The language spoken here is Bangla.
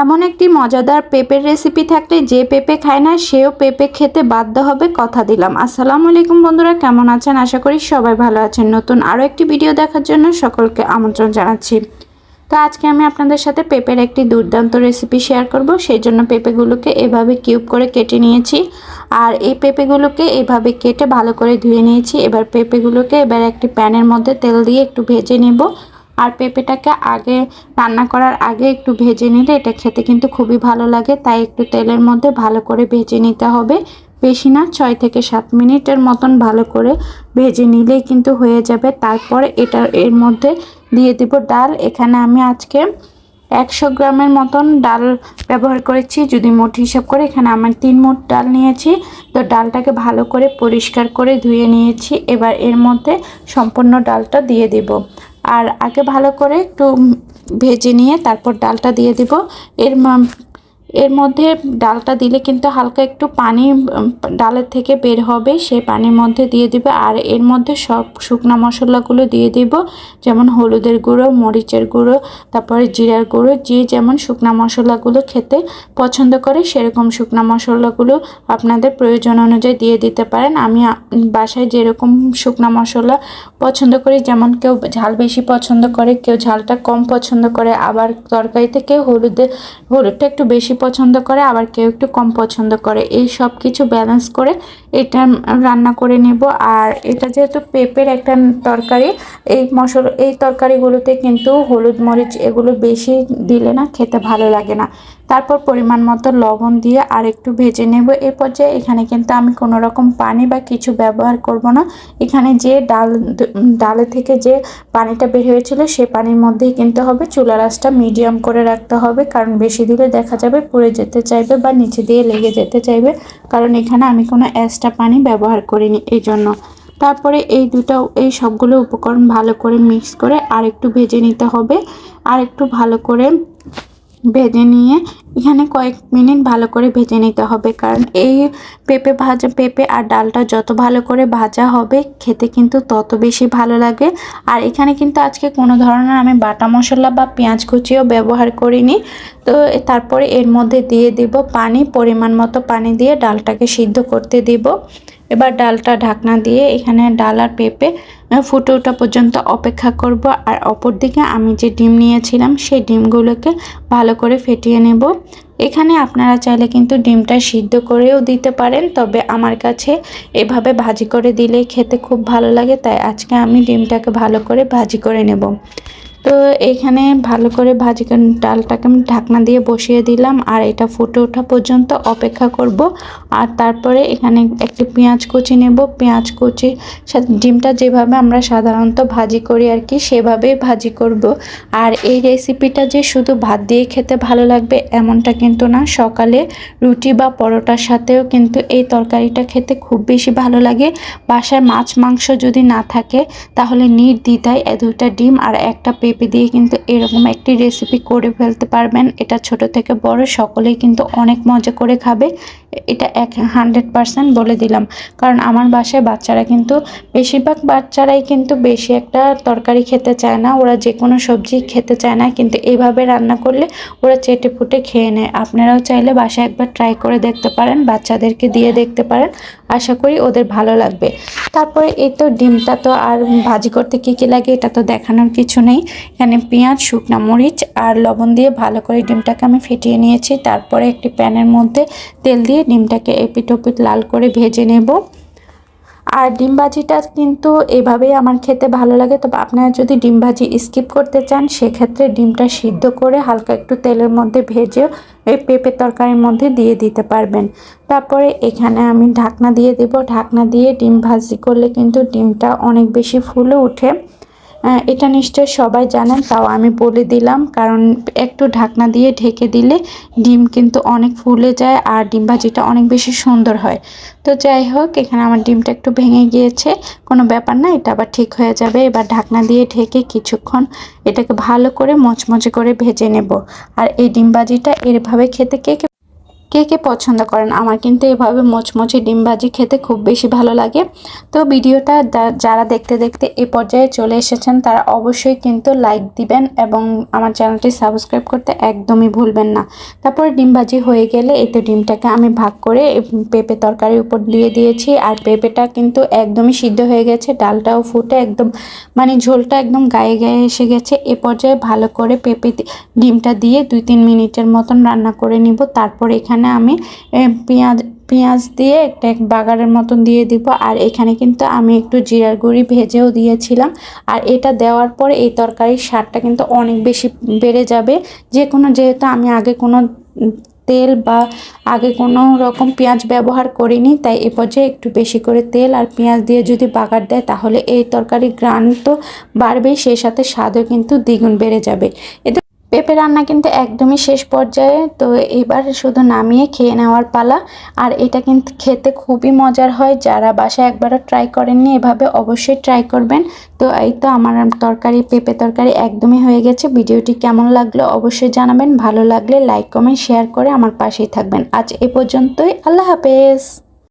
এমন একটি মজাদার পেঁপের রেসিপি থাকলে যে পেঁপে খায় না, সেও পেঁপে খেতে বাধ্য হবে কথা দিলাম। আসসালামু আলাইকুম বন্ধুরা, কেমন আছেন? আশা করি সবাই ভালো আছেন। নতুন আরও একটি ভিডিও দেখার জন্য সকলকে আমন্ত্রণ জানাচ্ছি। তো আজকে আমি আপনাদের সাথে পেঁপের একটি দুর্দান্ত রেসিপি শেয়ার করব। সেই জন্য পেঁপেগুলোকে এভাবে কিউব করে কেটে নিয়েছি। আর এই পেঁপেগুলোকে এভাবে কেটে ভালো করে ধুয়ে নিয়েছি। এবার পেঁপেগুলোকে এবার একটি প্যানের মধ্যে তেল দিয়ে একটু ভেজে নেব। আর পেঁপেটাকে আগে রান্না করার আগে একটু ভেজে নিলে এটা খেতে কিন্তু খুবই ভালো লাগে। তাই একটু তেলের মধ্যে ভালো করে ভেজে নিতে হবে। বেশি না, ছয় থেকে সাত মিনিটের মতন ভালো করে ভেজে নিলেই কিন্তু হয়ে যাবে। তারপরে এটা এর মধ্যে দিয়ে দিব ডাল। এখানে আমি আজকে একশো গ্রামের মতন ডাল ব্যবহার করেছি। যদি মোট হিসাব করে এখানে আমার তিন মোট ডাল নিয়েছি। তো ডালটাকে ভালো করে পরিষ্কার করে ধুয়ে নিয়েছি। এবার এর মধ্যে সম্পূর্ণ ডালটা দিয়ে দিব। আর আগে ভালো করে একটু ভেজে নিয়ে তারপর ডালটা দিয়ে দিব। এর এর মধ্যে ডালটা দিলে কিন্তু হালকা একটু পানি ডালের থেকে বের হবে, সেই পানির মধ্যে দিয়ে দিবে। আর এর মধ্যে সব শুকনা মশলাগুলো দিয়ে দিব, যেমন হলুদের গুঁড়ো, মরিচের গুঁড়ো, তারপরে জিরার গুঁড়ো। যে যেমন শুকনা মশলাগুলো খেতে পছন্দ করে, সেরকম শুকনা মশলাগুলো আপনাদের প্রয়োজন অনুযায়ী দিয়ে দিতে পারেন। আমি বাসায় যেরকম শুকনা মশলা পছন্দ করি, যেমন কেউ ঝাল বেশি পছন্দ করে, কেউ ঝালটা কম পছন্দ করে, আবার তরকারিতে কেউ হলুদের হলুদটা একটু বেশি পছন্দ করে, আবার কেউ একটু কম পছন্দ করে। এই সব কিছু ব্যালেন্স করে এটা রান্না করে নেব। আর এটা যেহেতু পেঁপের একটা তরকারি, এই মশলা, এই তরকারিগুলোতে কিন্তু হলুদ মরিচ এগুলো বেশি দিলে না খেতে ভালো লাগে না। তারপর পরিমাণ মতো লবণ দিয়ে আর একটু ভেজে নেব। এ পর্যায়ে এখানে কিন্তু আমি কোনো রকম পানি বা কিছু ব্যবহার করব না। এখানে যে ডাল, ডালে থেকে যে পানিটা বের হয়েছিল সে পানির মধ্যেই কিনতে হবে। চুলা রাসটা মিডিয়াম করে রাখতে হবে, কারণ বেশি দিলে দেখা যাবে পুড়ে যেতে চাইবে বা নিচে দিয়ে লেগে যেতে চাইবে। কারণ এখানে আমি কোনো এক্সট্রা পানি ব্যবহার করিনি এই জন্য তারপরে এই দুটো, এই সবগুলো উপকরণ ভালো করে মিক্স করে আর একটু ভেজে নিতে হবে। আর একটু ভালো করে ভেজে নিয়ে এখানে কয়েক মিনিট ভালো করে ভেজে নিতে হবে। কারণ এই পেঁপে ভাজা, পেঁপে আর ডালটা যত ভালো করে ভাজা হবে, খেতে কিন্তু তত বেশি ভালো লাগে। আর এখানে কিন্তু আজকে কোনো ধরনের আমি বাটা মশলা বা পেঁয়াজ কুচিও ব্যবহার করিনি। তো তারপরে এর মধ্যে দিয়ে দিব পানি, পরিমাণ মতো পানি দিয়ে ডালটাকে সিদ্ধ করতে দিব। এবার ডালটা ঢাকনা দিয়ে এখানে ডাল আর পেঁপে ফুটে ওঠা পর্যন্ত অপেক্ষা করব। আর অপর দিকে আমি যে ডিম নিয়েছিলাম, সেই ডিমগুলোকে ভালো করে ফেটিয়ে নেব। এখানে আপনারা চাইলে কিন্তু ডিমটা সিদ্ধ করেও দিতে পারেন, তবে আমার কাছে এভাবে ভাজি করে দিলে খেতে খুব ভালো লাগে, তাই আজকে আমি ডিমটাকে ভালো করে ভাজি করে নেব। তো এখানে ভালো করে ভাজি ডালটাকে আমি ঢাকনা দিয়ে বসিয়ে দিলাম, আর এটা ফুটে ওঠা পর্যন্ত অপেক্ষা করব। আর তারপরে এখানে একটি পেঁয়াজ কুচি নেব। পেঁয়াজ কুচি ডিমটা যেভাবে আমরা সাধারণত ভাজি করি আর কি, সেভাবেই ভাজি করব। আর এই রেসিপিটা যে শুধু ভাত দিয়ে খেতে ভালো লাগবে এমনটা কিন্তু না, সকালে রুটি বা পরোটার সাথেও কিন্তু এই তরকারিটা খেতে খুব বেশি ভালো লাগে। বাসায় মাছ মাংস যদি না থাকে, তাহলে নির্দ্বিধায় এ দুইটা ডিম আর একটা পেঁপে দিয়ে কিন্তু এরকম একটি রেসিপি করে ফেলতে পারবেন। এটা ছোট থেকে বড়, সকলেই কিন্তু অনেক মজা করে খাবে। এটা এক হান্ড্রেড পারসেন্ট বলে দিলাম। কারণ আমার বাসায় বাচ্চারা কিন্তু, বেশিরভাগ বাচ্চারাই কিন্তু বেশি একটা তরকারি খেতে চায় না। ওরা যে কোনো সবজি খেতে চায় না। কিন্তু এইভাবে রান্না করলে ওরা চেটে ফুটে খেয়ে নেয়। আপনারাও চাইলে বাসায় একবার ট্রাই করে দেখতে পারেন, বাচ্চাদেরকে দিয়ে দেখতে পারেন। আশা করি ওদের ভালো লাগবে। তারপরে এই তো ডিমটা তো আর ভাজি করতে কী কী লাগে এটা তো দেখানোর কিছু নেই। এখানে পেঁয়াজ, শুকনো মরিচ আর লবণ দিয়ে ভালো করে ডিমটাকে আমি ফেটিয়ে নিয়েছি। তারপরে একটি প্যানের মধ্যে তেল দিয়ে ডিমটাকে এপিট ওপিট লাল করে ভেজে নেব। আর ডিম ভাজিটা কিন্তু এভাবেই আমার খেতে ভালো লাগে। তবে আপনারা যদি ডিম ভাজি স্কিপ করতে চান, সেক্ষেত্রে ডিমটা সিদ্ধ করে হালকা একটু তেলের মধ্যে ভেজে ওই পেঁপে তরকারির মধ্যে দিয়ে দিতে পারবেন। তারপরে এখানে আমি ঢাকনা দিয়ে দেব। ঢাকনা দিয়ে ডিম ভাজি করলে কিন্তু ডিমটা অনেক বেশি ফুলে উঠে এটা নিশ্চয় সবাই জানেন, তাও আমি বলে দিলাম, কারণ একটু ঢাকনা দিয়ে ঢেকে দিলে ডিম কিন্তু অনেক ফুলে যায় আর ডিম ভাজিটা অনেক বেশি সুন্দর হয়। তো যাই হোক, এখানে আমার ডিমটা একটু ভেঙে গিয়েছে, কোনো ব্যাপার না, এটা আবার ঠিক হয়ে যাবে। এবার ঢাকনা দিয়ে ঢেকে কিছুক্ষণ এটাকে ভালো করে মচমচে করে ভেজে নেব। আর এই ডিম ভাজিটা এরভাবে খেতে কে কে কে পছন্দ করেন? আমার কিন্তু এভাবে মোচমোচে ডিম ভাজি খেতে খুব বেশি ভালো লাগে। তো ভিডিওটা যারা দেখতে দেখতে এ পর্যায়ে চলে এসেছেন, তারা অবশ্যই কিন্তু লাইক দিবেন এবং আমার চ্যানেলটি সাবস্ক্রাইব করতে একদমই ভুলবেন না। তারপরে ডিম ভাজি হয়ে গেলে এই তো ডিমটাকে আমি ভাগ করে পেঁপে তরকারির উপর দিয়ে দিয়েছি। আর পেঁপেটা কিন্তু একদমই সিদ্ধ হয়ে গেছে, ডালটাও ফুটে একদম মানে ঝোলটা একদম গায়ে গায়ে এসে গেছে। এ পর্যায়ে ভালো করে পেঁপে ডিমটা দিয়ে দুই তিন মিনিটের মতন রান্না করে নিব। তারপর এখানে আমি পেঁয়াজ পেঁয়াজ দিয়ে একটা এক বাগারের মতন দিয়ে দিব। আর এখানে কিন্তু আমি একটু জিরার গুঁড়ি ভেজেও দিয়েছিলাম। আর এটা দেওয়ার পরে এই তরকারির স্বাদটা কিন্তু অনেক বেশি বেড়ে যাবে। যে কোনো যেহেতু আমি আগে কোনো তেল বা আগে কোনো রকম পেঁয়াজ ব্যবহার করিনি, তাই এ পর্যায়ে একটু বেশি করে তেল আর পেঁয়াজ দিয়ে যদি বাগার দেয়, তাহলে এই তরকারির গ্রান তো বাড়বেই সেই সাথে স্বাদও কিন্তু দ্বিগুণ বেড়ে যাবে। এতে পেঁপে রান্না কিন্তু একদমই শেষ পর্যায়ে, তো এবার শুধু নামিয়ে খেয়ে নেওয়ার পালা। আর এটা কিন্তু খেতে খুবই মজার হয়, যারা বাসায় একবারও ট্রাই করেননি এভাবে অবশ্যই ট্রাই করবেন। তো এই তো আমার তরকারি, পেঁপে তরকারি একদমই হয়ে গেছে। ভিডিওটি কেমন লাগল অবশ্যই জানাবেন। ভালো লাগলে লাইক কমেন্ট শেয়ার করে আমার পাশেই থাকবেন। আজ এ পর্যন্তই, আল্লাহ হাফেজ।